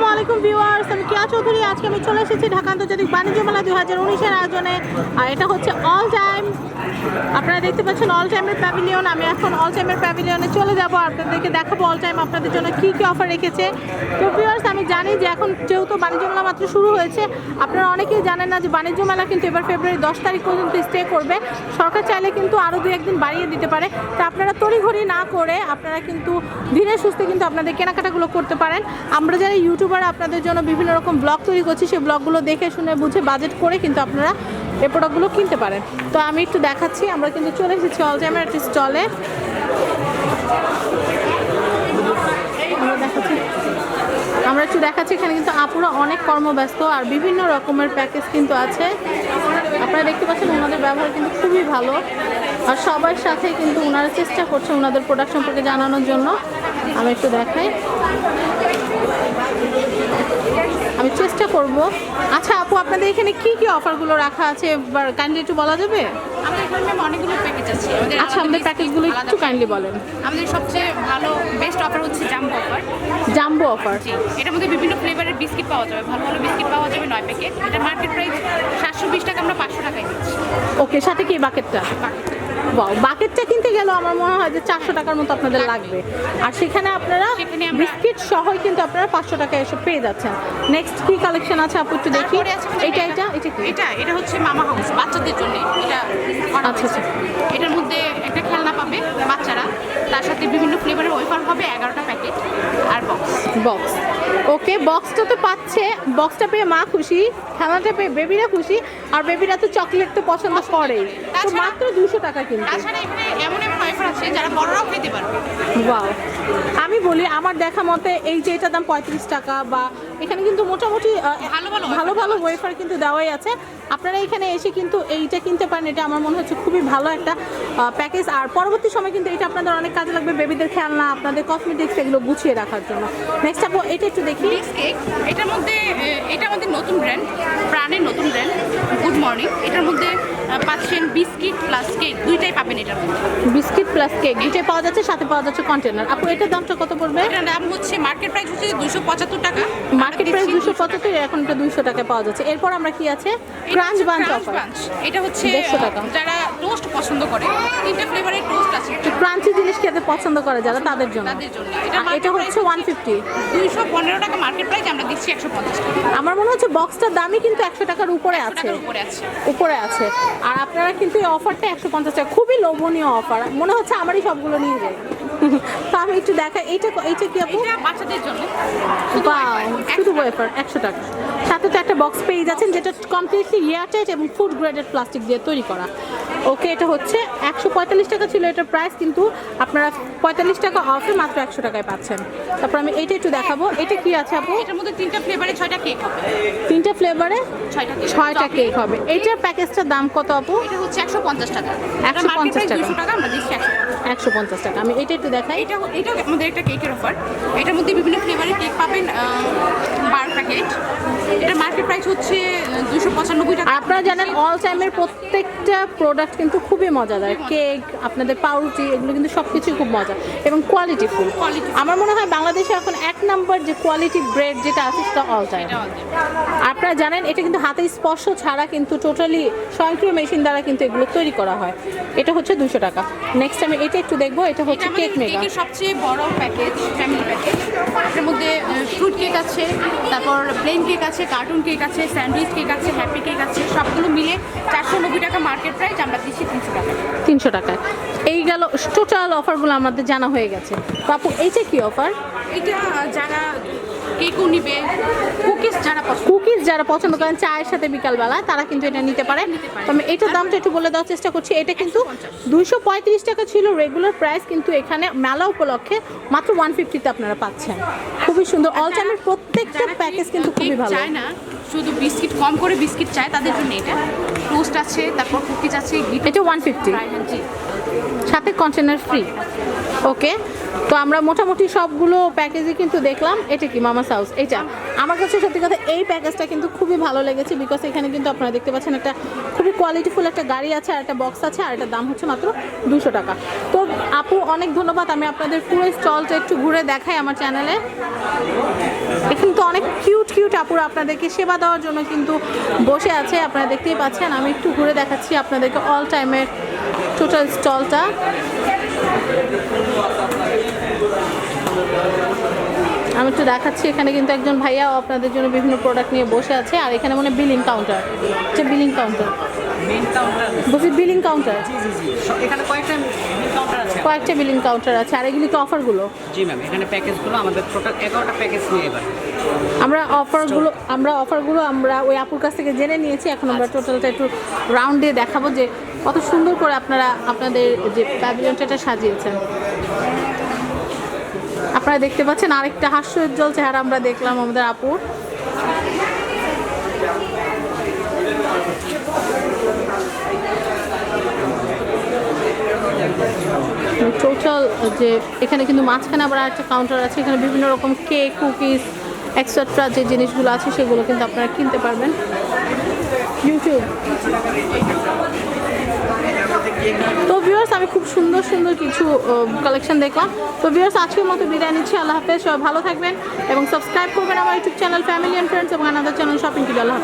come on. আলাইকুম viewers, আমি কিয়া চৌধুরী। আজকে আমি চলে এসেছি ঢাকা আন্তর্জাতিক বাণিজ্য মেলা দুই হাজার উনিশের আয়োজনে। আর এটা হচ্ছে অল টাইম আপনারা দেখতে পাচ্ছেন অল টাইমের প্যাভিলিয়ন আমি এখন অল টাইমের প্যাভিলিয়নে চলে যাব। আপনাদেরকে দেখাবো অল টাইম আপনাদের জন্য কী কী অফার রেখেছে। তো ভিউয়ার্স, আমি জানি যে এখন যেহেতু বাণিজ্য মেলা মাত্র শুরু হয়েছে, আপনারা অনেকেই জানেন না যে বাণিজ্য মেলা কিন্তু এবার ফেব্রুয়ারি দশ তারিখ পর্যন্ত স্টে করবে। সরকার চাইলে কিন্তু আরও দু একদিন বাড়িয়ে দিতে পারে। তা আপনারা তড়িঘড়ি না করে আপনারা কিন্তু ধীরে সুস্থে কিন্তু আপনাদের কেনাকাটাগুলো করতে পারেন। আমরা যারা ইউটিউবার আপনাদের জন্য বিভিন্ন রকম ব্লগ তৈরি করছি। সেই ব্লগগুলো দেখে শুনে বুঝে বাজেট করে কিন্তু আপনারা এই প্রোডাক্টগুলো কিনতে পারেন। তো আমি একটু দেখাচ্ছি, আমরা কিন্তু চলে এসেছি অল টাইমের একটি স্টলে আমরা একটু দেখাচ্ছি, এখানে কিন্তু আপুরা অনেক কর্মব্যস্ত আর বিভিন্ন রকমের প্যাকেজ কিন্তু আছে। আপনারা দেখতে পাচ্ছেন, ওনাদের ব্যবহার কিন্তু খুবই ভালো। আর সবার সাথে কিন্তু ওনারা চেষ্টা করছে ওনাদের প্রোডাক্ট সম্পর্কে জানানোর জন্য। আমি একটু দেখাই আমি চেষ্টা করব। আচ্ছা আপু আপনাদের এখানে কি কি অফারগুলো রাখা আছে? এবার কাইন্ডলি একটু বলা যাবে? আমাদের এখানে অনেকগুলো প্যাকেজ আছে। আচ্ছা আমাদের প্যাকেজগুলো একটু কাইন্ডলি বলেন। আমাদের সবচেয়ে ভালো বেস্ট অফার হচ্ছে জাম্বো অফার জাম্বো অফার জি এটার মধ্যে বিভিন্ন ফ্লেভারের বিস্কিট পাওয়া যাবে। ভালো ভালো বিস্কিট পাওয়া যাবে নয় প্যাকেট এটা মার্কেট প্রাইস সাতশো বিশ টাকা আমরা পাঁচশো টাকায় দিচ্ছি। ওকে সাথে কি বাকেটটা বাকেটটা কিনতে গেলেও আমার মনে হয় যে চারশো টাকার মতো আপনাদের লাগবে। আর সেখানে আপনারা সেখানে আমরা- বিস্কিট সহই কিন্তু আপনারা পাঁচশো টাকায় এসব পেয়ে যাচ্ছেন। নেক্সট কি কালেকশন আছে আপু একটু দেখি? এটা এটা। এটা কি? এটা এটা হচ্ছে মামা হাউস বাচ্চাদের জন্য। এটা করা আচ্ছা, এটার মধ্যে একটা খেলনা পাবে বাচ্চারা। তার সাথে বিভিন্ন ফ্লেভারের ওয়েফার হবে এগারোটা প্যাকেট আর বক্স বক্স ওকে বক্সটা তো পাচ্ছে। বক্সটা পেয়ে মা খুশি খেলাটা পেয়ে বেবিরা খুশি আর বেবিরা তো চকলেট তো পছন্দ করেই। মাত্র দুশো টাকা কিন্তু। তাছাড়া এখানে এমন ওয়েফার আছে যারা বড়রাও খেতে পারবে। ওয়াও আমি বলি আমার দেখা মতে এই যে এটার দাম পঁয়ত্রিশ টাকা বা এখানে কিন্তু মোটামুটি ভালো ভালো ভালো ভালো ওয়েফার কিন্তু দেওয়াই আছে। আপনারা এখানে এসে কিন্তু এইটা কিনতে পারেন এটা আমার মনে হচ্ছে খুবই ভালো একটা প্যাকেজ আর পরবর্তী সময় কিন্তু এটা আপনাদের অনেক কাজে লাগবে বেবিদের খেলনা আপনাদের কসমেটিক্স এগুলো গুছিয়ে রাখার জন্য। নেক্সট আপু এটা একটু দেখি। এটার মধ্যে এটা আমাদের নতুন ব্র্যান্ড প্রাণের নতুন ব্র্যান্ড গুড মর্নিং এটার মধ্যে পাচ্ছেন বিস্কিট প্লাস কেক দুইটাই পাবেন এটার বিস্কিট প্লাস কেক দুইটাই পাওয়া যাচ্ছে সাথে পাওয়া যাচ্ছে কন্টেনার আপু এটার দামটা কত পড়বে? এটার দাম হচ্ছে মার্কেট প্রাইস হচ্ছে দুশো পঁচাত্তর টাকা। মার্কেট প্রাইস দুশো পঁচাত্তর এখন এটা দুইশো টাকায় পাওয়া যাচ্ছে। এরপর আমরা কি আছে? ক্রাঞ্চ বাঞ্চ অফার এটা হচ্ছে 150 টাকা। যারা টোস্ট পছন্দ করে। তিনটে ফ্লেভারের টোস্ট আছে। ক্রাঞ্চি জিনিস খেতে পছন্দ করে যারা? তাদের জন্য। তাদের জন্য। এটা হচ্ছে ওয়ান ফিফটি দুইশো পনেরো টাকা মার্কেট প্রাইস আমরা দিচ্ছি একশো পঞ্চাশ টাকা। আমার মনে হচ্ছে বক্সটার দামই কিন্তু একশো টাকার উপরে আছে। উপরে আছে। আর আপনারা কিন্তু এই অফারটা একশো পঞ্চাশ টাকা খুবই লোভনীয় অফার মনে হচ্ছে আমারই সবগুলো নিয়ে যাই। তো আমি একটু দেখা এইটা এইটা কি আপু? বাচ্চাদের জন্য। শুধু ওয়েফার একশো টাকা। সাথে তো একটা বক্স পেয়ে যাচ্ছেন যেটা কমপ্লিটলি এয়ারটাইট এবং ফুড গ্রেডেড প্লাস্টিক দিয়ে তৈরি করা। ওকে এটা হচ্ছে একশো পঁয়তাল্লিশ টাকা ছিল এটার প্রাইস কিন্তু আপনারা পঁয়তাল্লিশ টাকা অফে মাত্র একশো টাকায় পাচ্ছেন। তারপর আমি এইটা একটু দেখাবো। এটা কি আছে আপু? এটার মধ্যে তিনটা ফ্লেভারে ছয়টা কেক হবে। তিনটা ফ্লেভারে ছয়টা কেক হবে। এইটার প্যাকেজটার দাম কত আপু? এটা হচ্ছে একশো পঞ্চাশ টাকা। 150 পঞ্চাশ টাকা। আমরা দিচ্ছি একশো একশো পঞ্চাশ টাকা। আমি এটা একটু দেখাই। এটা এটা আমাদের একটা কেকের অফার এটার মধ্যে বিভিন্ন ফ্লেভারের কেক পাবেন বারো প্যাকেট এটা মার্কেট প্রাইস হচ্ছে দুশো পঁচানব্বই টাকা আর আপনারা জানেন অল টাইমের প্রত্যেকটা প্রোডাক্ট কিন্তু খুবই মজাদার। কেক আপনাদের পাউরুটি এগুলো কিন্তু সব কিছুই খুব মজা এবং কোয়ালিটি ফুল আমার মনে হয় বাংলাদেশে এখন এক নাম্বার যে কোয়ালিটি ব্রেড যেটা আছে সেটা অল টাইম আপনারা জানেন এটা কিন্তু হাতে স্পর্শ ছাড়া কিন্তু টোটালি স্বয়ংক্রিয় মেশিন দ্বারা কিন্তু এগুলো তৈরি করা হয়। এটা হচ্ছে দুশো টাকা। নেক্সট আমি এটা একটু দেখব এটা হচ্ছে কেক মেগা কেকের সবচেয়ে বড় প্যাকেজ ফ্যামিলি প্যাকেজ এটার মধ্যে ফ্রুট কেক আছে তারপর প্লেন কেক আছে কার্টুন কেক আছে স্যান্ডউইচ কেক আছে হ্যাপি কেক আছে। সবগুলো মিলে চারশো নব্বই টাকা মার্কেট প্রাইস আমরা দিচ্ছি তিনশো টাকা। তিনশো টাকায়। এই গেল টোটাল অফারগুলো আমাদের জানা হয়ে গেছে। আপু এইটা কি অফার এটা যারা কেকও নিবে কুকিজ যারা পছন্দ কুকিজ যারা পছন্দ করেন চায়ের সাথে বিকালবেলা তারা কিন্তু এটা নিতে পারে। নিতে পারে। তো এটার দামটা একটু বলে দেওয়ার চেষ্টা করছি। এটা কিন্তু দুইশো পঁয়ত্রিশ টাকা ছিল রেগুলার প্রাইস কিন্তু এখানে মেলা উপলক্ষে মাত্র ওয়ান ফিফটিতে আপনারা পাচ্ছেন। খুবই সুন্দর। অল টাইমের প্রত্যেকটা যারা প্যাকেজ কিন্তু খুবই ভালো। চায় না শুধু বিস্কিট কম করে বিস্কিট চায় তাদের জন্য এটা। টোস্ট আছে তারপর কুকিজ আছে এটা ওয়ান ফিফটি সাথে কন্টেনার ফ্রি ওকে তো আমরা মোটামুটি সবগুলো প্যাকেজই কিন্তু দেখলাম। এটা কি? মামাস হাউস এটা। আমার কাছে সত্যি কথা এই প্যাকেজটা কিন্তু খুবই ভালো লেগেছে বিকজ এখানে কিন্তু আপনারা দেখতে পাচ্ছেন একটা খুবই কোয়ালিটিফুল একটা গাড়ি আছে আর একটা বক্স আছে আর এটার দাম হচ্ছে মাত্র দুশো টাকা। তো আপু, অনেক ধন্যবাদ। আমি আপনাদের পুরো স্টলটা একটু ঘুরে দেখাই আমার চ্যানেলে এখানে তো অনেক কিউট কিউট আপুরা আপনাদেরকে সেবা দেওয়ার জন্য কিন্তু বসে আছে। আপনারা দেখতেই পাচ্ছেন। আমি একটু ঘুরে দেখাচ্ছি আপনাদেরকে অল টাইমের টোটাল স্টলটা আমি একটু দেখাচ্ছি এখানে কিন্তু একজন ভাইয়াও আপনাদের জন্য বিভিন্ন প্রোডাক্ট নিয়ে বসে আছে আর এখানে মনে বিলিং কাউন্টার হচ্ছে বিলিং কাউন্টার বলছি বিলিং কাউন্টার এখানে কয়েকটা বিলিং কাউন্টার আছে। আর এগুলি তো অফারগুলো জি ম্যাম এখানে প্যাকেজগুলো আমাদের টোটাল এগারোটা প্যাকেজ নিয়ে এবার। আমরা অফারগুলো আমরা অফারগুলো আমরা ওই আপুর কাছ থেকে জেনে নিয়েছি এখন আমরা টোটালটা একটু রাউন্ড দিয়ে দেখাবো যে কত সুন্দর করে আপনারা আপনাদের যে প্যাভিলিয়নটা সাজিয়েছেন। আপনারা দেখতে পাচ্ছেন আরেকটা হাস্যোজ্জ্বল চেহারা আমরা দেখলাম আমাদের আপুর। টোটাল যে এখানে কিন্তু মাঝখানে আবার একটা কাউন্টার আছে, এখানে বিভিন্ন রকম কেক কুকিজ এক্সেট্রা যে জিনিসগুলো আছে সেগুলো কিন্তু আপনারা কিনতে পারবেন। ইউটিউব তো ভিউয়ার্স আমি খুব সুন্দর সুন্দর কিছু কালেকশন দেখলাম তো ভিউয়ার্স আজকের মতো বিদায় নিচ্ছি, আল্লাহ হাফেজ, সবাই ভালো থাকবেন এবং সাবস্ক্রাইব করবেন আমার YouTube channel family and friends এবং আনাদার চ্যানেল শপিং কি আল্লাহ।